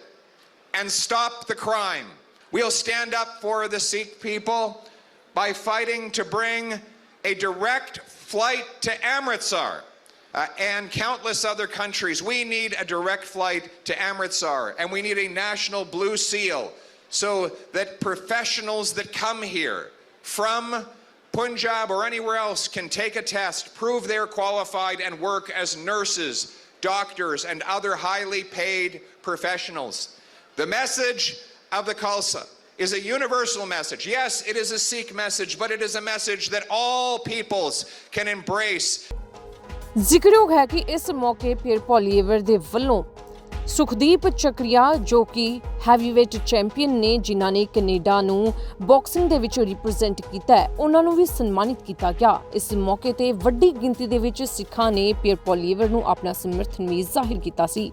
and stop the crime. We'll stand up for the Sikh people by fighting to bring a direct flight to Amritsar uh, and countless other countries. We need a direct flight to Amritsar, and we need a national blue seal so that professionals that come here from Punjab or anywhere else can take a test, prove they're qualified, and work as nurses, doctors, and other highly paid professionals. The message of the Khalsa is a universal message. Yes, it is a Sikh message, but it is a message that all peoples can embrace. ਜ਼ਿਕਰਯੋਗ ਹੈ ਕਿ ਇਸ ਮੌਕੇ ਪਿਅਰ ਪੋਲੀਏਵਰ ਦੇ ਵੱਲੋਂ ਸੁਖਦੀਪ ਚੱਕਰੀਆ ਜੋ ਕਿ ਹੈਵੀਵੇਟ ਚੈਂਪੀਅਨ ਨੇ ਜਿਨ੍ਹਾਂ ਨੇ ਕੈਨੇਡਾ ਨੂੰ ਬਾਕਸਿੰਗ ਦੇ ਵਿੱਚ ਰਿਪਰੈਜ਼ੈਂਟ ਕੀਤਾ ਹੈ ਉਹਨਾਂ ਨੂੰ ਵੀ ਸਨਮਾਨਿਤ ਕੀਤਾ ਗਿਆ ਇਸ ਮੌਕੇ ਤੇ ਵੱਡੀ ਗਿਣਤੀ ਦੇ ਵਿੱਚ ਸਿੱਖਾਂ ਨੇ ਪਿਅਰ ਪੋਲੀਵਰ ਨੂੰ ਆਪਣਾ ਸਮਰਥਨ ਵੀ ਜ਼ਾਹਿਰ ਕੀਤਾ ਸੀ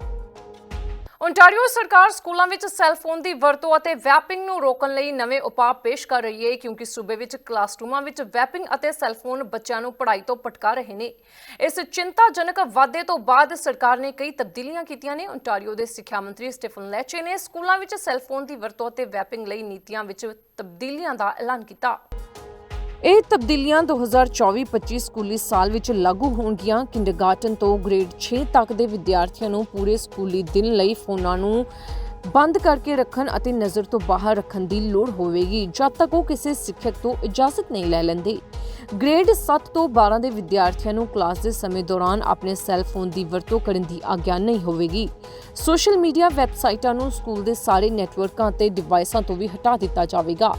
ਓਨਟਾਰੀਓ ਸਰਕਾਰ ਸਕੂਲਾਂ ਵਿੱਚ ਸੈੱਲ ਫੋਨ ਦੀ ਵਰਤੋਂ ਅਤੇ ਵੈਪਿੰਗ ਨੂੰ ਰੋਕਣ ਲਈ ਨਵੇਂ ਉਪਾਅ ਪੇਸ਼ ਕਰ ਰਹੀ ਹੈ, ਕਿਉਂਕਿ ਸੂਬੇ ਵਿੱਚ ਕਲਾਸਰੂਮਾਂ ਵਿੱਚ ਵੈਪਿੰਗ ਅਤੇ ਸੈੱਲ ਫੋਨ ਬੱਚਿਆਂ ਨੂੰ ਪੜ੍ਹਾਈ ਤੋਂ ਭਟਕਾ ਰਹੇ ਨੇ। ਇਸ ਚਿੰਤਾਜਨਕ ਵਾਧੇ ਤੋਂ ਬਾਅਦ ਸਰਕਾਰ ਨੇ ਕਈ ਤਬਦੀਲੀਆਂ ਕੀਤੀਆਂ ਨੇ। ਓਨਟਾਰੀਓ ਦੇ ਸਿੱਖਿਆ ਮੰਤਰੀ ਸਟੀਫਨ ਲੈਚੇ ਨੇ ਸਕੂਲਾਂ ਵਿੱਚ ਸੈੱਲ ਫੋਨ ਦੀ ਵਰਤੋਂ ਅਤੇ ਵੈਪਿੰਗ ਲਈ ਨੀਤੀਆਂ ਵਿੱਚ ਤਬਦੀਲੀਆਂ ਦਾ ਐਲਾਨ ਕੀਤਾ। ਇਹ ਤਬਦੀਲੀਆਂ 2024-25 ਸਕੂਲੀ ਸਾਲ ਵਿੱਚ ਲਾਗੂ ਹੋਣਗੀਆਂ। ਕਿੰਡਰਗਾਰਟਨ ਤੋਂ ਗ੍ਰੇਡ 6 ਤੱਕ ਦੇ ਵਿਦਿਆਰਥੀਆਂ ਨੂੰ ਪੂਰੇ ਸਕੂਲੀ ਦਿਨ ਲਈ ਫੋਨਾਂ ਨੂੰ ਬੰਦ ਕਰਕੇ ਰੱਖਣ ਅਤੇ ਨਜ਼ਰ ਤੋਂ ਬਾਹਰ ਰੱਖਣ ਦੀ ਲੋੜ ਹੋਵੇਗੀ। ਜਦ ਤੱਕ ਉਹ ਕਿਸੇ ਸਿੱਖਿਅਕ ਤੋਂ ਇਜਾਜ਼ਤ ਨਹੀਂ ਲੈ ਲੈਂਦੇ। ਗ੍ਰੇਡ 7 ਤੋਂ 12 ਦੇ ਵਿਦਿਆਰਥੀਆਂ ਨੂੰ ਕਲਾਸ ਦੇ ਸਮੇਂ ਦੌਰਾਨ ਆਪਣੇ ਸੈੱਲ ਫੋਨ ਦੀ ਵਰਤੋਂ ਕਰਨ ਦੀ ਆਗਿਆ ਨਹੀਂ ਹੋਵੇਗੀ। ਸੋਸ਼ਲ ਮੀਡੀਆ ਵੈਬਸਾਈਟਾਂ ਨੂੰ ਸਕੂਲ ਦੇ ਸਾਰੇ ਨੈਟਵਰਕਾਂ ਅਤੇ ਡਿਵਾਈਸਾਂ ਤੋਂ ਵੀ ਹਟਾ ਦਿੱਤਾ ਜਾਵੇਗਾ।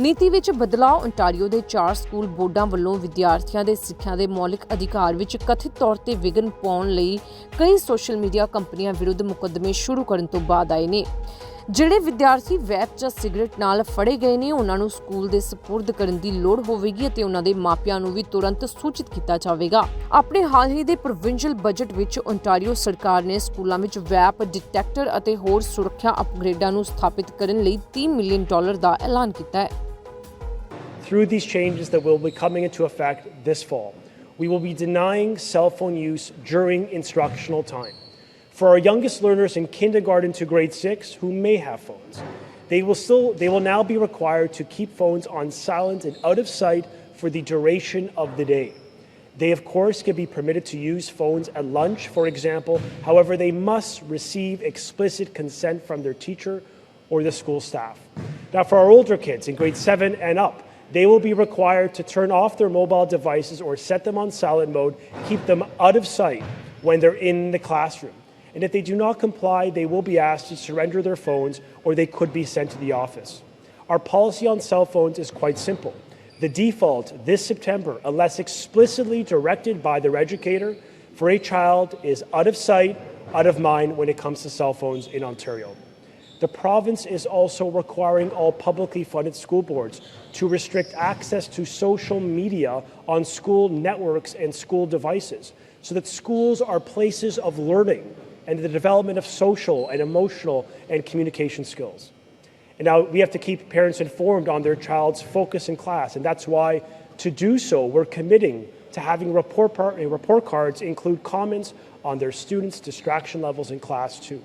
ਨੀਤੀ ਵਿੱਚ ਬਦਲਾਅ ontario ਦੇ ਚਾਰ ਸਕੂਲ ਬੋਰਡਾਂ ਵੱਲੋਂ ਵਿਦਿਆਰਥੀਆਂ ਦੇ ਸਿੱਖਿਆ ਦੇ ਮੌਲਿਕ ਅਧਿਕਾਰ ਵਿੱਚ ਕਥਿਤ ਤੌਰ ਤੇ ਵਿਘਨ ਪਾਉਣ ਲਈ ਕਈ ਸੋਸ਼ਲ ਮੀਡੀਆ ਕੰਪਨੀਆਂ ਵਿਰੁੱਧ ਮੁਕੱਦਮੇ ਸ਼ੁਰੂ ਕਰਨ ਤੋਂ ਬਾਅਦ ਆਏ ਨੇ। ਜਿਹੜੇ ਵਿਦਿਆਰਥੀ ਵੈਪ ਜਾਂ ਸਿਗਰਟ ਨਾਲ ਫੜੇ ਗਏ ਨੇ ਉਹਨਾਂ ਨੂੰ ਸਕੂਲ ਦੇ ਸਪੁਰਦ ਕਰਨ ਦੀ ਲੋੜ ਹੋਵੇਗੀ ਅਤੇ ਉਹਨਾਂ ਦੇ ਮਾਪਿਆਂ ਨੂੰ ਵੀ ਤੁਰੰਤ ਸੂਚਿਤ ਕੀਤਾ ਜਾਵੇਗਾ ਆਪਣੇ ਹਾਲ ਹੀ ਦੇ ਪ੍ਰੋਵਿੰਸ਼ੀਅਲ ਬਜਟ ਵਿੱਚ ਓਨਟਾਰੀਓ ਸਰਕਾਰ ਨੇ ਸਕੂਲਾਂ ਵਿੱਚ ਵੈਪ ਡਿਟੈਕਟਰ ਅਤੇ ਹੋਰ ਸੁਰੱਖਿਆ ਅਪਗ੍ਰੇਡਾਂ ਨੂੰ ਸਥਾਪਿਤ ਕਰਨ ਲਈ 30 ਮਿਲੀਅਨ ਡਾਲਰ ਦਾ ਐਲਾਨ ਕੀਤਾ ਹੈ Through these changes that will be coming into effect this fall, we will be denying cell phone use during instructional time. For our youngest learners in kindergarten to grade 6 who may have phones, they will still they will now be required to keep phones on silent and out of sight for the duration of the day. They, of course, can be permitted to use phones at lunch, for example. However, they must receive explicit consent from their teacher or the school staff. Now, for our older kids in grade 7 and up, they will be required to turn off their mobile devices or set them on silent mode, keep them out of sight when they're in the classroom. And if they do not comply, they will be asked to surrender their phones or they could be sent to the office. Our policy on cell phones is quite simple. The default this September, unless explicitly directed by their educator, for a child is out of sight, out of mind when it comes to cell phones in Ontario. The province is also requiring all publicly funded school boards to restrict access to social media on school networks and school devices so that schools are places of learning and the development of social and emotional and communication skills. And now we have to keep parents informed on their child's focus in class, and that's why, to do so, we're committing to having report, par- report cards include comments on their students' distraction levels in class too.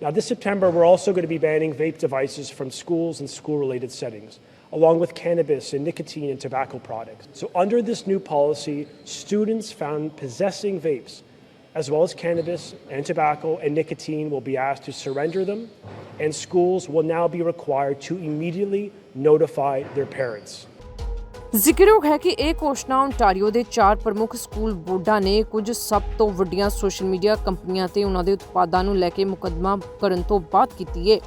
Now, this September, we're also going to be banning vape devices from schools and school related settings, along with cannabis and nicotine and tobacco products. So, under this new policy, students found possessing vapes, as well as cannabis and tobacco and nicotine, will be asked to surrender them, and schools will now be required to immediately notify their parents. ਜ਼ਿਕਰਯੋਗ ਹੈ ਕਿ ਇਹ ਘੋਸ਼ਣਾ ਓਨਟਾਰੀਓ ਦੇ ਚਾਰ ਪ੍ਰਮੁੱਖ ਸਕੂਲ ਬੋਰਡਾਂ ਨੇ ਕੁਝ ਸਭ ਤੋਂ ਵੱਡੀਆਂ ਸੋਸ਼ਲ ਮੀਡੀਆ ਕੰਪਨੀਆਂ ਤੇ ਉਹਨਾਂ ਦੇ ਉਤਪਾਦਾਂ ਨੂੰ ਲੈ ਕੇ ਮੁਕੱਦਮਾ ਕਰਨ ਤੋਂ ਬਾਅਦ ਕੀਤੀ ਹੈ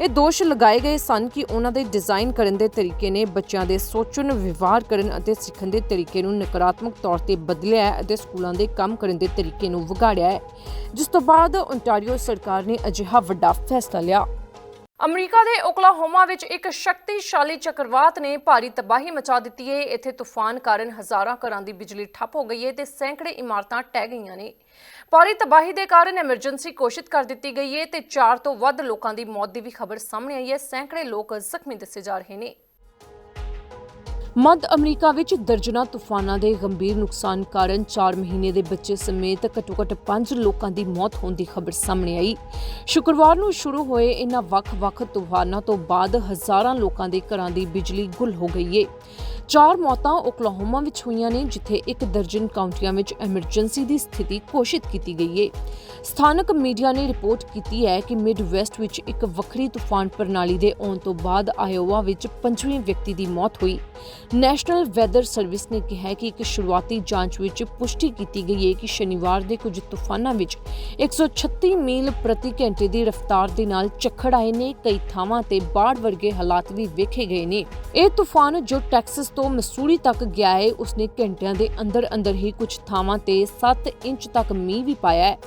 ਇਹ ਦੋਸ਼ ਲਗਾਏ ਗਏ ਸਨ ਕਿ ਉਹਨਾਂ ਦੇ ਡਿਜ਼ਾਈਨ ਕਰਨ ਦੇ ਤਰੀਕੇ ਨੇ ਬੱਚਿਆਂ ਦੇ ਸੋਚਣ, ਵਿਵਹਾਰ ਕਰਨ ਅਤੇ ਸਿੱਖਣ ਦੇ ਤਰੀਕੇ ਨੂੰ ਨਕਾਰਾਤਮਕ ਤੌਰ ਤੇ ਬਦਲਿਆ ਹੈ ਅਤੇ ਸਕੂਲਾਂ ਦੇ ਕੰਮ ਕਰਨ ਦੇ ਤਰੀਕੇ ਨੂੰ ਵਿਗਾੜਿਆ ਹੈ। ਜਿਸ ਤੋਂ ਬਾਅਦ ਓਨਟਾਰੀਓ ਸਰਕਾਰ ਨੇ ਅਜਿਹਾ ਵੱਡਾ ਫੈਸਲਾ ਲਿਆ। ਅਮਰੀਕਾ ਦੇ ਓਕਲਾਹੋਮਾ ਵਿੱਚ ਇੱਕ ਸ਼ਕਤੀਸ਼ਾਲੀ ਚੱਕਰਵਾਤ ਨੇ ਭਾਰੀ ਤਬਾਹੀ ਮਚਾ ਦਿੱਤੀ ਹੈ। ਇੱਥੇ ਤੂਫਾਨ ਕਾਰਨ ਹਜ਼ਾਰਾਂ ਘਰਾਂ ਦੀ ਬਿਜਲੀ ਠੱਪ ਹੋ ਗਈ ਹੈ ਤੇ ਸੈਂਕੜੇ ਇਮਾਰਤਾਂ ਟਹਿ ਗਈਆਂ ਨੇ। ਭਾਰੀ ਤਬਾਹੀ ਦੇ ਕਾਰਨ ਐਮਰਜੈਂਸੀ ਘੋਸ਼ਿਤ ਕਰ ਦਿੱਤੀ ਗਈ ਹੈ ਤੇ 4 ਤੋਂ ਵੱਧ ਲੋਕਾਂ ਦੀ ਮੌਤ ਦੀ ਵੀ ਖਬਰ ਸਾਹਮਣੇ ਆਈ ਹੈ। ਸੈਂਕੜੇ ਲੋਕ ਜ਼ਖਮੀ ਦੱਸੇ ਜਾ ਰਹੇ ਨੇ। ਮੱਧ ਅਮਰੀਕਾ ਵਿੱਚ ਦਰਜਨਾ ਤੂਫਾਨਾਂ ਦੇ ਗੰਭੀਰ ਨੁਕਸਾਨ ਕਾਰਨ 4 ਮਹੀਨੇ ਦੇ ਬੱਚੇ ਸਮੇਤ ਘੱਟੋ-ਘੱਟ 5 ਲੋਕਾਂ ਦੀ ਮੌਤ ਹੋਣ ਦੀ ਖਬਰ ਸਾਹਮਣੇ ਆਈ। ਸ਼ੁੱਕਰਵਾਰ ਨੂੰ ਸ਼ੁਰੂ ਹੋਏ ਇਨ੍ਹਾਂ ਵੱਖ-ਵੱਖ ਤੂਫਾਨਾਂ ਤੋਂ ਬਾਅਦ ਹਜ਼ਾਰਾਂ ਲੋਕਾਂ ਦੇ ਘਰਾਂ ਦੀ ਬਿਜਲੀ ਗੁੱਲ ਹੋ ਗਈ ਏ। ਚਾਰ ਮੌਤਾਂ ਓਕਲਾਹੋਮਾ ਵਿੱਚ ਹੋਈਆਂ ਨੇ, ਜਿੱਥੇ ਇੱਕ ਦਰਜਨ ਕਾਉਂਟੀਆਂ ਵਿੱਚ ਐਮਰਜੈਂਸੀ ਦੀ ਸਥਿਤੀ ਘੋਸ਼ਿਤ ਕੀਤੀ ਗਈ ਏ। ਸਥਾਨਕ ਮੀਡੀਆ ਨੇ ਰਿਪੋਰਟ ਕੀਤੀ ਹੈ ਕਿ ਮਿਡ ਵੈਸਟ ਵਿੱਚ ਇੱਕ ਵੱਖਰੀ ਤੂਫਾਨ ਪ੍ਰਣਾਲੀ ਦੇ ਆਉਣ ਤੋਂ ਬਾਅਦ ਆਇਓਵਾ ਵਿੱਚ ਪੰਜਵੇਂ ਵਿਅਕਤੀ ਦੀ ਮੌਤ ਹੋਈ। ਨੈਸ਼ਨਲ ਵੈਦਰ ਸਰਵਿਸ ਨੇ ਕਿਹਾ ਕਿ ਇੱਕ ਸ਼ੁਰੂਆਤੀ ਜਾਂਚ ਵਿੱਚ ਪੁਸ਼ਟੀ ਕੀਤੀ ਗਈ ਹੈ ਕਿ ਸ਼ਨੀਵਾਰ ਦੇ ਕੁਝ ਤੂਫਾਨਾਂ ਵਿੱਚ 136 ਮੀਲ ਪ੍ਰਤੀ ਘੰਟੇ ਦੀ ਰਫ਼ਤਾਰ ਦੇ ਨਾਲ ਝੱਖੜ ਆਏ ਨੇ, ਕਈ ਥਾਵਾਂ ਤੇ ਬਾੜ ਵਰਗੇ ਹਾਲਾਤ ਵੀ ਵੇਖੇ ਗਏ ਨੇ। ਇਹ ਤੂਫਾਨ ਜੋ ਟੈਕਸਸ ਤੋਂ ਮਸੂਰੀ ਤੱਕ ਗਿਆ ਹੈ ਉਸਨੇ ਘੰਟਿਆਂ ਦੇ ਅੰਦਰ ਅੰਦਰ ਹੀ ਕੁਝ ਥਾਵਾਂ ਤੇ 7 ਇੰਚ ਤੱਕ ਮੀਂਹ ਵੀ ਪਾਇਆ ਹੈ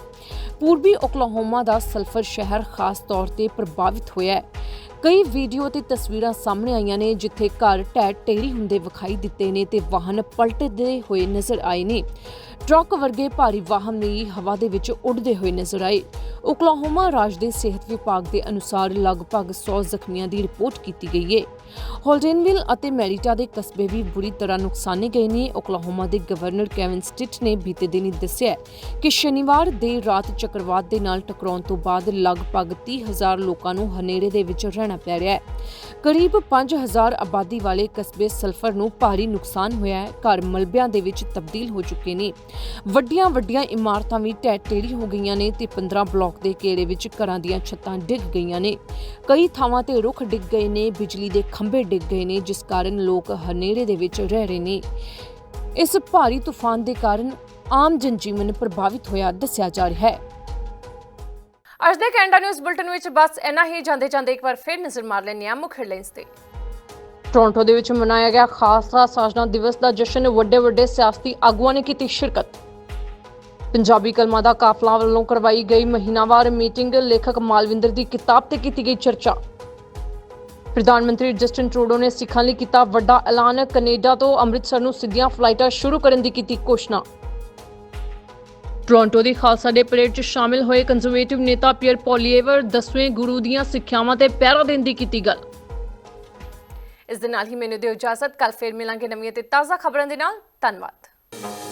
ਪੂਰਬੀ ਓਕਲਾਹੋਮਾ ਦਾ ਸਲਫਰ ਸ਼ਹਿਰ ਖਾਸ ਤੌਰ ਤੇ ਪ੍ਰਭਾਵਿਤ ਹੋਇਆ ਹੈ ਕਈ ਵੀਡੀਓ ਤੇ ਤਸਵੀਰਾਂ ਸਾਹਮਣੇ ਆਈਆਂ ਨੇ, ਜਿੱਥੇ ਘਰ ਢਹਿ ਢੇਰੀ ਹੁੰਦੇ ਵਿਖਾਈ ਦਿੱਤੇ ਨੇ ਤੇ ਵਾਹਨ ਪਲਟਦੇ ਹੋਏ ਨਜ਼ਰ ਆਏ ਨੇ। ਟਰੱਕ ਵਰਗੇ ਭਾਰੀ ਵਾਹਨ ਵੀ ਹਵਾ ਦੇ ਵਿੱਚ ਉੱਡਦੇ ਹੋਏ ਨਜ਼ਰ ਆਏ। ਓਕਲਾਹੋਮਾ ਰਾਜ ਦੇ ਸਿਹਤ ਵਿਭਾਗ ਦੇ ਅਨੁਸਾਰ ਲਗਭਗ 100 ਜ਼ਖਮੀਆਂ ਦੀ ਰਿਪੋਰਟ ਕੀਤੀ ਗਈ ਹੈ ਹੋਲਡੇਨਵਿਲ ਅਤੇ ਮੈਰੀਟਾ ਦੇ ਕਸਬੇ ਵੀ ਬੁਰੀ ਤਰ੍ਹਾਂ ਨੁਕਸਾਨੇ ਗਏ ਨੇ। ਓਕਲਾਹੋਮਾ ਦੇ ਗਵਰਨਰ ਕੈਵਨ ਸਟਿਟ ਨੇ ਬੀਤੇ ਦਿਨੀ ਦੱਸਿਆ ਕਿ ਸ਼ਨੀਵਾਰ ਦੇਰ ਰਾਤ ਚੱਕਰਵਾਤ ਦੇ ਨਾਲ ਟਕਰਾਉਣ ਤੋਂ ਬਾਅਦ ਲਗਭਗ 30000 ਲੋਕਾਂ ਨੂੰ ਹਨੇਰੇ ਦੇ ਵਿੱਚ ਰਹਿਣਾ ਪੈ ਰਿਹਾ ਹੈ। ਕਰੀਬ 5000 ਆਬਾਦੀ ਵਾਲੇ ਕਸਬੇ ਸਲਫਰ ਨੂੰ ਭਾਰੀ ਨੁਕਸਾਨ ਹੋਇਆ ਹੈ। ਘਰ ਮਲਬਿਆਂ ਦੇ ਵਿੱਚ ਤਬਦੀਲ ਹੋ ਚੁੱਕੇ ਨੇ। ਵੱਡੀਆਂ ਵੱਡੀਆਂ ਇਮਾਰਤਾਂ ਵੀ ਢਹਿ ਢੇਰੀ ਹੋ ਗਈਆਂ ਨੇ ਤੇ 15 ਬਲਾਕ ਦੇ ਘੇਰੇ ਵਿੱਚ ਘਰਾਂ ਦੀਆਂ ਛੱਤਾਂ ਡਿੱਗ ਗਈਆਂ ਨੇ। ਕਈ ਥਾਵਾਂ ਤੇ ਰੁੱਖ ਡਿੱਗ ਗਏ ਨੇ। ਬਿਜਲੀ ਦੇ ਖੰਭੇ ਡਿੱਗ ਗਏ ਨੇ ਜਿਸ ਕਾਰਨ ਲੋਕ ਹਨੇਰੇ ਦੇ ਵਿੱਚ ਰਹਿ ਰਹੇ ਨੇ। ਇਸ ਭਾਰੀ ਤੂਫਾਨ ਦੇ ਕਾਰਨ ਆਮ ਜਨਜੀਵਨ ਪ੍ਰਭਾਵਿਤ ਹੋਇਆ ਦੱਸਿਆ ਜਾ ਰਿਹਾ ਹੈ। ਅੱਜ ਦੇ ਕੈਨੇਡਾ ਨਿਊਜ਼ ਬੁਲਟਨ ਵਿੱਚ ਬਸ ਇੰਨਾ ਹੀ। ਜਾਂਦੇ ਜਾਂਦੇ ਇੱਕ ਵਾਰ ਫਿਰ ਨਜ਼ਰ ਮਾਰ ਲੈਂਦੇ ਹਾਂ ਮੁੱਖ ਹੈਡਲਾਈਨਸ ਤੇ। ਟੋਰਾਂਟੋ ਦੇ ਵਿੱਚ ਮਨਾਇਆ ਗਿਆ ਖਾਲਸਾ ਸਾਜਨਾ ਦਿਵਸ ਦਾ ਜਸ਼ਨ। ਵੱਡੇ ਵੱਡੇ ਸਿਆਸਤੀ ਆਗੂਆਂ ਨੇ ਕੀਤੀ ਸ਼ਿਰਕਤ। ਪੰਜਾਬੀ ਕਲਮਾਂ ਦਾ ਕਾਫਲਾ ਵੱਲੋਂ ਕਰਵਾਈ ਗਈ ਮਹੀਨਾਵਾਰ ਮੀਟਿੰਗ। ਲੇਖਕ ਮਾਲਵਿੰਦਰ ਦੀ ਕਿਤਾਬ ਤੇ ਕੀਤੀ ਗਈ ਚਰਚਾ। ਪ੍ਰਧਾਨ ਮੰਤਰੀ ਜਸਟਿਨ ਟਰੂਡੋ ਨੇ ਸਿੱਖਾਂ ਲਈ ਕੀਤਾ ਵੱਡਾ ਐਲਾਨ। ਕੈਨੇਡਾ ਤੋਂ ਅੰਮ੍ਰਿਤਸਰ ਨੂੰ ਸਿੱਧੀਆਂ ਫਲਾਈਟਾਂ ਸ਼ੁਰੂ ਕਰਨ ਦੀ ਕੀਤੀ ਘੋਸ਼ਣਾ। ਟੋਰਾਂਟੋ ਦੀ ਖਾਲਸਾ ਡੇ ਪਰੇਡ 'ਚ ਸ਼ਾਮਿਲ ਹੋਏ ਕੰਜ਼ਰਵੇਟਿਵ ਨੇਤਾ ਪੀਅਰ ਪੋਲੀਏਵਰ ਦਸਵੇਂ ਗੁਰੂ ਦੀਆਂ ਸਿੱਖਿਆਵਾਂ ਤੇ ਪਹਿਰਾ ਦੇਣ ਦੀ ਕੀਤੀ ਗੱਲ। ਇਸ ਦੇ ਨਾਲ ਹੀ ਮੈਨੂੰ ਦਿਓ ਇਜਾਜ਼ਤ। ਕੱਲ ਫੇਰ ਮਿਲਾਂਗੇ ਨਵੀਆਂ ਤੇ ਤਾਜ਼ਾ ਖਬਰਾਂ ਦੇ ਨਾਲ। ਧੰਨਵਾਦ।